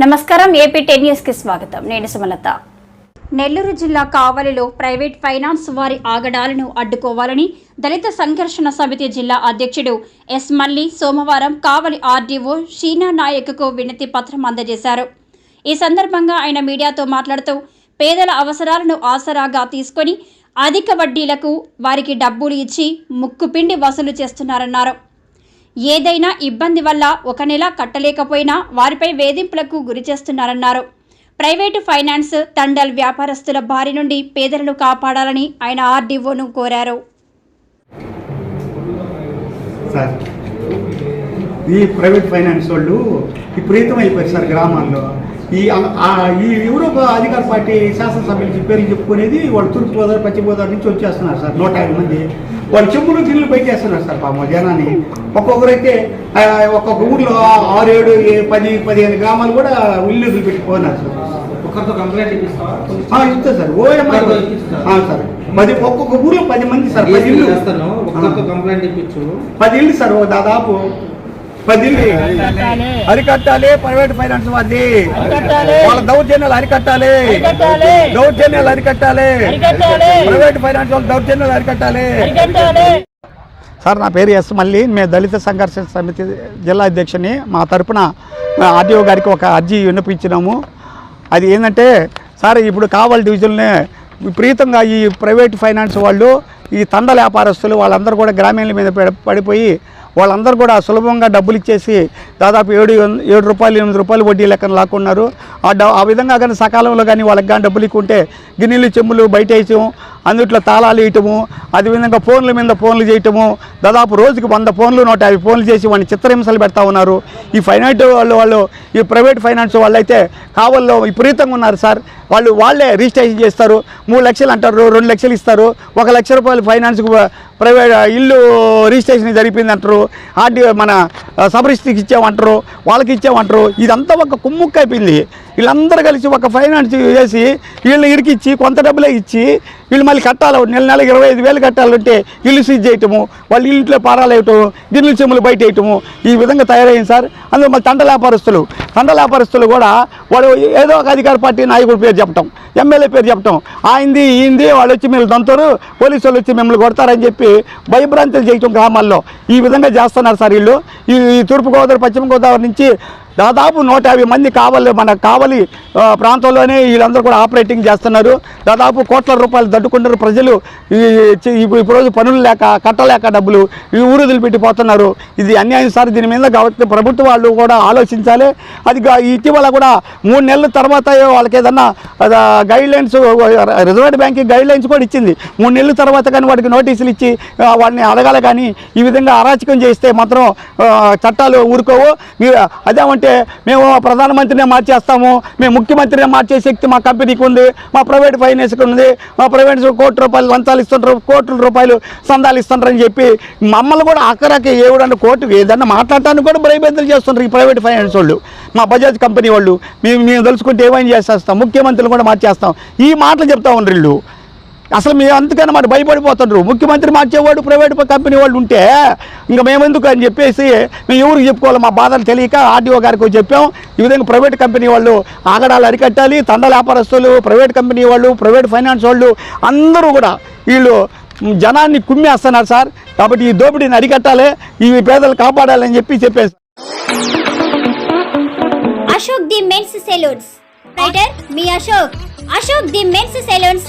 నమస్కారం AP ten న్యూస్కి స్వాగతం. నేను సుమలత. నెల్లూరు జిల్లా కావలిలో ప్రైవేట్ ఫైనాన్స్ వారి ఆగడాలను అడ్డుకోవాలని దళిత సంఘర్షణ సమితి జిల్లా అధ్యక్షుడు ఎస్ మల్లి సోమవారం కావలి ఆర్డీఓ షీనా నాయక్కు వినతి పత్రం అందజేశారు. ఈ సందర్భంగా ఆయన మీడియాతో మాట్లాడుతూ పేదల అవసరాలను ఆసరాగా తీసుకొని అధిక వడ్డీలకు వారికి డబ్బులు ఇచ్చి ముక్కుపిండి వసూలు చేస్తున్నారన్నారు. ఏదైనా ఇబ్బంది వల్ల ఒక నెల కట్టలేకపోయినా వారిపై వేధింపులకు గురి చేస్తున్నారన్నారు. ప్రైవేటు ఫైనాన్స్ తండల్ వ్యాపారస్తుల బారి నుండి పేదలను కాపాడాలని ఆయన ఆర్డీఓను కోరారు. సార్ ఈ ప్రైవేట్ ఫైనాన్స్ వాళ్ళు విపరీతం అయిపోయారు సార్ గ్రామాల్లో ఈ ఈ యూరోప్ అధికార పార్టీ శాసనసభ్యులు చెప్పారు చెప్పుకునేది వాళ్ళు తూర్పు గోదావరి పశ్చిమ గోదావరి నుంచి వచ్చేస్తున్నారు సార్ నూట యాభై మంది. వాళ్ళు చెప్పులు గిల్లు పెట్టేస్తున్నారు సార్ పాపం జనాన్ని. ఒక్కొక్కరైతే ఒక్కొక్క ఊర్లో ఆరు ఏడు పది పదిహేను గ్రామాలు కూడా ఇల్లు వదిలిపెట్టిపోయినారు సార్. ఒకరితో కంప్లైంట్ ఇస్తా సార్ సార్. పది ఒక్కొక్క ఊర్లో పది మంది సార్ పది ఇల్లు. కంప్లైంట్ ఇప్పించు. పది ఇల్లు సార్ దాదాపు అరికట్టాలి. ప్రైవేట్ ఫైనాన్స్ వారిది. వాళ్ళ దౌర్జన్యాలు అరికట్టాలి. దౌర్జన్యాలు అరికట్టాలి. ప్రైవేట్ ఫైనాన్స్ వాళ్ళ దౌర్జన్యాలు అరికట్టాలి. సార్ నా పేరు ఎస్ మళ్ళీ మేము దళిత సంఘర్షణ సమితి జిల్లా అధ్యక్షుని. మా తరపున ఆర్టీఓ గారికి ఒక అర్జీ విన్నపించినాము. అది ఏంటంటే సార్ ఇప్పుడు కావలి డివిజన్లో విపరీతంగా ఈ ప్రైవేట్ ఫైనాన్స్ వాళ్ళు ఈ తండ వ్యాపారస్తులు వాళ్ళందరూ కూడా గ్రామీణుల మీద పడి- పడిపోయి వాళ్ళందరూ కూడా సులభంగా డబ్బులు ఇచ్చేసి దాదాపు ఏడు ఏడు రూపాయలు ఎనిమిది రూపాయలు వడ్డీ లెక్కన లాక్కున్నారు. ఆ ఆ విధంగా కానీ సకాలంలో కానీ వాళ్ళకి కానీ డబ్బులు ఇక్కుంటే గిన్నెలు చెమ్ములు బయట వేయటం అందుట్లో తాళాలు వేయటము అదేవిధంగా ఫోన్ల మీద ఫోన్లు చేయటము దాదాపు రోజుకి వంద ఫోన్లు నూట యాభై ఫోన్లు చేసి వాడిని చిత్రహింసలు పెడతా ఉన్నారు. ఈ ఫైనాన్స్ వాళ్ళు వాళ్ళు ఈ ప్రైవేట్ ఫైనాన్స్ వాళ్ళు అయితే కావల్లో విపరీతంగా ఉన్నారు సార్. వాళ్ళు వాళ్ళే రిజిస్ట్రేషన్ చేస్తారు. మూడు లక్షలు అంటారు రెండు లక్షలు ఇస్తారు. ఒక లక్ష రూపాయలు ఫైనాన్స్కి ప్రైవేట్ ఇల్లు రిజిస్ట్రేషన్ జరిపింది అంటారు ఆర్డీ మన రిజిస్ట్రీకి ఇచ్చామంటారు వాళ్ళకి ఇచ్చామంటారు ఇదంతా ఒక కుమ్ముక్క అయిపోయింది. వీళ్ళందరూ కలిసి ఒక ఫైనాన్స్ చేసి వీళ్ళని ఇరికిచ్చి కొంత డబ్బులే ఇచ్చి వీళ్ళు మళ్ళీ కట్టాలి. నెల నెల ఇరవై ఐదు వేలు కట్టాలంటే ఇల్లు సీజ్ చేయటము వాళ్ళు ఇంట్లో పారాలేయటం వేయటం చెమ్ములు బయట వేయటము ఈ విధంగా తయారైంది సార్. అందులో మళ్ళీ తండ వ్యాపారస్తులు తండ వ్యాపారస్తులు కూడా వాడు ఏదో ఒక అధికార పార్టీ నాయకుడి పేరు చెప్పటం ఎమ్మెల్యే పేరు చెప్పటం. ఆయింది ఈంది వాళ్ళు వచ్చి మిమ్మల్ని దంతారు పోలీసు వాళ్ళు వచ్చి మిమ్మల్ని కొడతారని చెప్పి భయభ్రాంతులు చేయటం గ్రామాల్లో. ఈ విధంగా చేస్తున్నారు సార్ వీళ్ళు. ఈ ఈ తూర్పుగోదావరి పశ్చిమ గోదావరి నుంచి దాదాపు నూట యాభై మంది కావలి మన కావలి ప్రాంతంలోనే వీళ్ళందరూ కూడా ఆపరేటింగ్ చేస్తున్నారు. దాదాపు కోట్ల రూపాయలు దడ్డుకుంటారు ప్రజలు. ఈ ఇప్పుడు రోజు పనులు లేక కట్టలేక డబ్బులు ఈ ఊరు వదిలిపెట్టిపోతున్నారు ఇది అన్యాయం సార్. దీని మీద కాబట్టి ప్రభుత్వ వాళ్ళు కూడా ఆలోచించాలి. అది ఇటీవల కూడా మూడు నెలల తర్వాత వాళ్ళకి ఏదన్నా guidelines reserve bank guidelines కూడా ఇచ్చింది. మూడు నెలల తర్వాత కానీ వాడికి నోటీసులు ఇచ్చి వాళ్ళని వాడిని అడగాలి కానీ ఈ విధంగా అరాచకం చేస్తే మాత్రం చట్టాలు ఊరుకోవు. మీరు అదేమంటే మేము ప్రధానమంత్రినే మార్చేస్తాము మేము ముఖ్యమంత్రినే మార్చే శక్తి మా కంపెనీకి ఉంది మా ప్రైవేట్ ఫైనాన్స్కి ఉంది మా ప్రైవేట్ కోటి రూపాయలు లంచాలు ఇస్తుంటారు కోట్ల రూపాయలు సందాలు ఇస్తుంటారని చెప్పి మమ్మల్ని కూడా అక్కడికి ఏవిడన్నా కోర్టు ఏదన్నా మాట్లాడటానికి కూడా భయభ్రాంతులు చేస్తుంటారు ఈ ప్రైవేట్ ఫైనాన్స్ వాళ్ళు మా బజాజ్ కంపెనీ వాళ్ళు. మేము మేము తెలుసుకుంటే ఏమైనా చేసేస్తాం ముఖ్యమంత్రులు కూడా మార్చేస్తాం. ఈ మాటలు చెప్తా ఉండరు వీళ్ళు. అసలు మేము అందుకని మాట భయపడిపోతుండ్రు. ముఖ్యమంత్రి మార్చేవాడు ప్రైవేట్ కంపెనీ వాళ్ళు ఉంటే ఇంకా మేమెందుకు అని చెప్పేసి మేము ఎవరికి చెప్పుకోవాలి. మా బాధలు తెలియక ఆర్డీఓ గారికి చెప్పాం. ఈ విధంగా ప్రైవేట్ కంపెనీ వాళ్ళు ఆగడాలు అరికట్టాలి. తండ వ్యాపారస్తులు ప్రైవేట్ కంపెనీ వాళ్ళు ప్రైవేట్ ఫైనాన్స్ వాళ్ళు అందరూ కూడా వీళ్ళు జనాన్ని కుమ్మేస్తున్నారు సార్. కాబట్టి ఈ దోపిడీని అరికట్టాలి. ఈ పేదలు కాపాడాలని చెప్పి చెప్పేసి. Ashok the men's salons. Writer me Ashok. Ashok the men's salons.